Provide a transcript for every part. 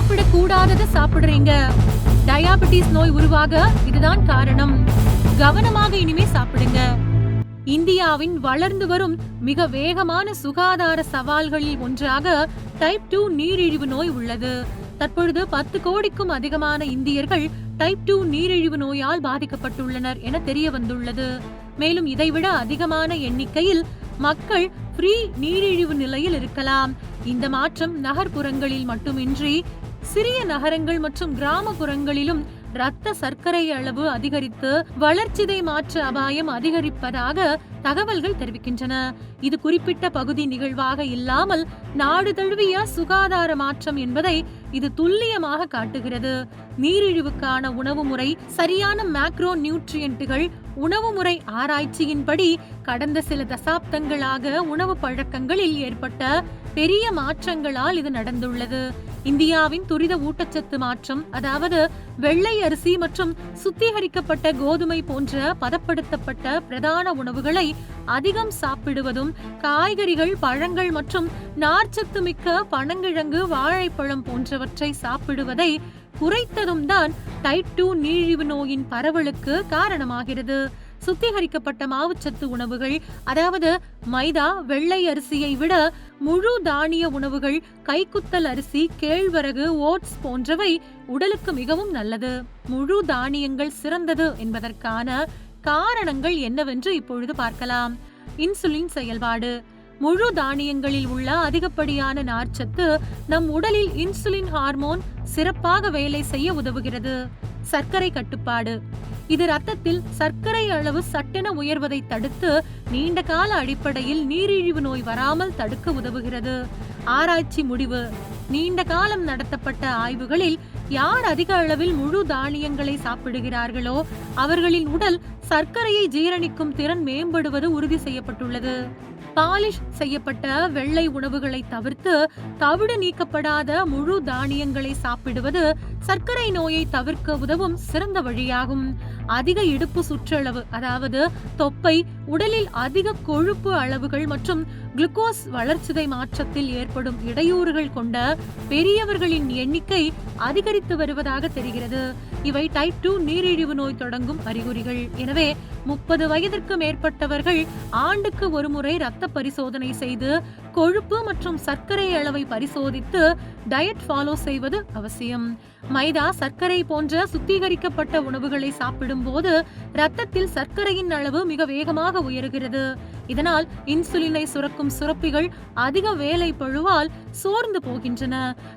சாப்பிடக்கூடாததை சாப்பிடுறீங்க. டயாபெட்டிஸ் நோய் உருவாக இதுதான் காரணம். கவனமாக இனிமே சாப்பிடுங்க. இந்தியாவின் வளர்ந்து வரும் மிக வேகமான சுகாதார சவால்களில் ஒன்றாக டைப் டூ நீரிழிவு நோய் உள்ளது. தற்பொழுது பத்து கோடிக்கும் அதிகமான இந்தியர்கள் டைப் டூ நீரிழிவு நோயால் பாதிக்கப்பட்டுள்ளனர் என தெரிய வந்துள்ளது. மேலும் இதைவிட அதிகமான எண்ணிக்கையில் மக்கள் ஃப்ரீ நீரிழிவு நிலையில் இருக்கலாம். இந்த மாற்றம் நகர்ப்புறங்களில் மட்டுமின்றி சிறிய நகரங்கள் மற்றும் கிராமப்புறங்களிலும் இரத்த சர்க்கரை அளவு அதிகரித்து வளர்ச்சிதை மாற்ற அபாயம் அதிகரிப்பதாக தகவல்கள் தெரிவிக்கின்றன. இது குறிப்பிட்ட பகுதி நிகழ்வாக இல்லாமல் நாடு தழுவிய சுகாதார மாற்றம் என்பதை இது துல்லியமாக காட்டுகிறது. நீரிழிவுக்கான உணவு முறை சரியான மேக்ரோ நியூட்ரியன்ட்டுகள் உணவு முறை ஆராய்ச்சியின்படி கடந்த சில தசாப்தங்களாக உணவு பழக்கங்களில் ஏற்பட்ட பெரிய மாற்றங்களால் இது நடந்துள்ளது. இந்தியாவின் துரித ஊட்டச்சத்து மாற்றம் அதாவது வெள்ளை அரிசி மற்றும் சுத்திகரிக்கப்பட்ட கோதுமை போன்ற பதப்படுத்தப்பட்ட பிரதான உணவுகளை அதிகம் சாப்பிடுவதும் காய்கறிகள் பழங்கள் மற்றும் நார்ச்சத்து மிக்க பனங்கிழங்கு வாழைப்பழம் போன்றவற்றை சாப்பிடுவதை குறைத்ததும் தான் டைப் டூ நீழிவு நோயின் பரவலுக்கு காரணமாகிறது. சுத்திகரிக்கப்பட்ட மாவுச்சத்து உணவுகள் அதாவது மைதா வெள்ளை அரிசியை விட முழு தானிய உணவுகள் கைக்குத்தல் அரிசி கேழ்வரகு ஓட்ஸ் போன்றவை உடலுக்கு மிகவும் நல்லது. முழு தானியங்கள் சிறந்தது என்பதற்கான காரணங்கள் என்னவென்று இப்பொழுது பார்க்கலாம். இன்சுலின் செயல்பாடு. முழு தானியங்களில் உள்ள அதிகப்படியான நார்ச்சத்து நம் உடலில் இன்சுலின் ஹார்மோன் சிறப்பாக வேலை செய்ய உதவுகிறது. சர்க்கரை கட்டுப்பாடு. இது ரத்தத்தில் சர்க்கரை அளவு சட்டென உயர்வதை தடுத்து நீண்ட கால அடிப்படையில் நீரிழிவு நோய் வராமல் தடுக்க உதவுகிறது. ஆராய்ச்சி முடிவு. நீண்ட காலம் நடத்தப்பட்ட ஆய்வுகளில் யார் அதிக அளவில் முழு தானியங்களை சாப்பிடுகிறார்களோ அவர்களின் உடல் சர்க்கரையை ஜீரணிக்கும் திறன் மேம்படுவது உறுதி செய்யப்பட்டுள்ளது. பாலிஷ் செய்யப்பட்ட வெள்ளை உணவுகளை தவிர்த்து தவிடு நீக்கப்படாத முழு தானியங்களை சாப்பிடுவது சர்க்கரை நோயை தவிர்க்க உதவும் சிறந்த வழியாகும். அதிக இடுப்பு சுற்றளவு அதாவது தொப்பை உடலில் அதிக கொழுப்பு அளவுகள் மற்றும் குளுக்கோஸ் வளர்ச்சிதை மாற்றத்தில் ஏற்படும் இடையூறுகள் கொண்ட பெரியவர்களின் எண்ணிக்கை அதிகரித்து வருவதாக தெரிகிறது. இவை டைப் டூ நீரிழிவு நோய் தொடங்கும் அறிகுறிகள். எனவே முப்பது வயதிற்கு மேற்பட்டவர்கள் ஆண்டுக்கு ஒருமுறை இரத்த பரிசோதனை செய்து கொழுப்பு மற்றும் சர்க்கரை அளவை பரிசோதித்து டயட் ஃபாலோ செய்வது அவசியம். மைதா சர்க்கரை போன்ற சுத்திகரிக்கப்பட்ட உணவுகளை சாப்பிடும்போது இரத்தத்தில் ரத்தத்தில் சர்க்கரையின் அளவு மிக வேகமாக உயர்கிறது. இதனால் இன்சுலினை சுரக்கும் சுரப்பிகள் அதிக வேலை பழுவால் சோர்ந்து போகின்றன.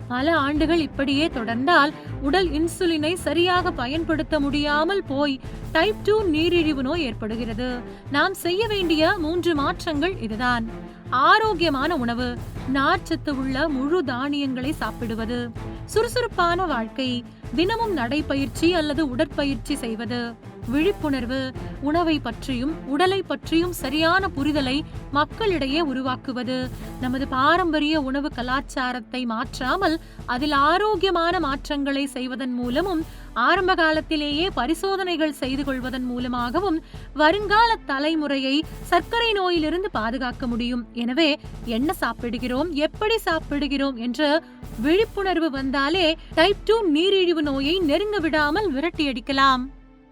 பல ஆண்டுகள் இப்படியே தொடர்ந்தால் உடல் இன்சுலினை சரியாக பயன்படுத்த முடியாமல் போய் டைப் டூ நீரிழிவு நோய் ஏற்படுகிறது. நாம் செய்ய வேண்டிய மூன்று மாற்றங்கள் இதுதான். ஆரோக்கியமான உணவு நார்ச்சத்து உள்ள முழு தானியங்களை சாப்பிடுவது சுறுசுறுப்பான வாழ்க்கை தினமும் நடைப்பயிற்சி அல்லது உடற்பயிற்சி செய்வது. விழிப்புணர்வு உணவை பற்றியும் உடலை பற்றியும் சரியான புரிதலை மக்களிடையே உருவாக்குவது. நமது பாரம்பரிய உணவு கலாச்சாரத்தை மாற்றாமல் அதில் ஆரோக்கியமான மாற்றங்களை செய்வதன் மூலமும் ஆரம்ப காலத்திலேயே பரிசோதனைகள் செய்து கொள்வதன் மூலமாகவும் வருங்கால தலைமுறையை சர்க்கரை நோயிலிருந்து பாதுகாக்க முடியும். எனவே என்ன சாப்பிடுகிறோம் எப்படி சாப்பிடுகிறோம் என்ற விழிப்புணர்வு வந்தாலே டைப் டூ நீரிழிவு நோயை நெருங்க விடாமல் விரட்டியடிக்கலாம்.